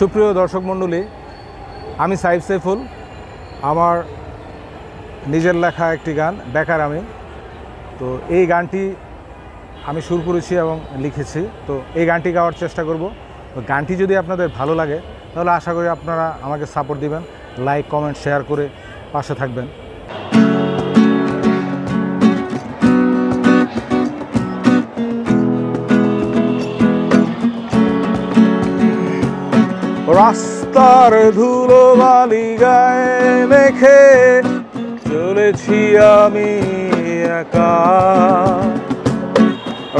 সুপ্রিয় দর্শক মণ্ডলী, আমি সাইফ সাইফুল, আমার নিজের লেখা একটি গান, বেকার আমি। তো এই গানটি আমি শুরু করেছি এবং লিখেছি। তো এই গানটি গাওয়ার চেষ্টা করব। তো গানটি যদি আপনাদের ভালো লাগে, তাহলে আশা করি আপনারা আমাকে সাপোর্ট দিবেন লাইক কমেন্ট শেয়ার করে পাশে থাকবেন। রাস্তার ধুলো বালি গায়ে মেখে চলেছি আমি একা।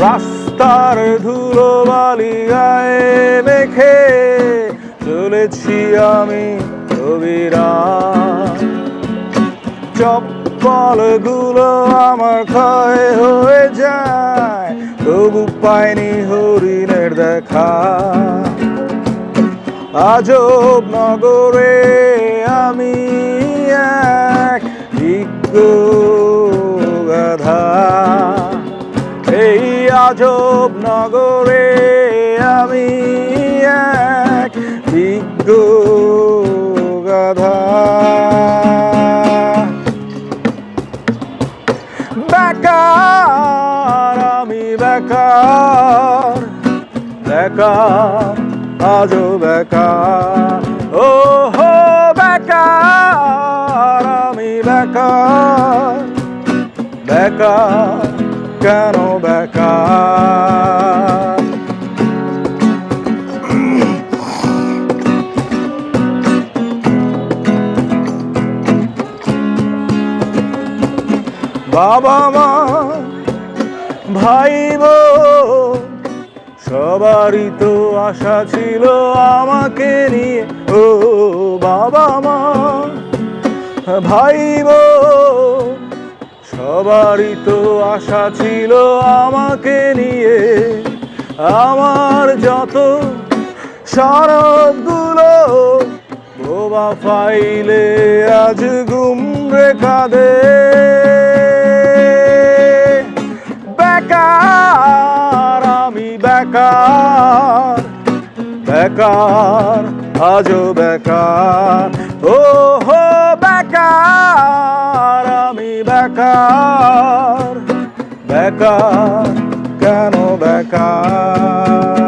রাস্তার ধুলো বালি গায়ে মেখে চলেছি আমি কবিরা। চপ্পলগুলো আমার ক্ষয় হয়ে যায়, তবু পাইনি হরিণের দেখা। আজব নগরে আমি এক গাধা। এই আজব নগরে আমি এক গাধা। বেকার আমি বেকার বেকার আজও বেকার। ও হো বেকার আমি বেকার। বেকার কেন বেকার? বাবা মা ভাই বোন সবারই তো আশা ছিল আমাকে নিয়ে। ও বাবা মা ভাই সবারই তো আশা ছিল আমাকে নিয়ে। আমার যত সরবগুলো বোবা ফাইলে আজ গুমরে কাঁদে। বেকার বেকার আজও বেকার। ও হো বেকার আমি বেকার বেকার কেন বেকার?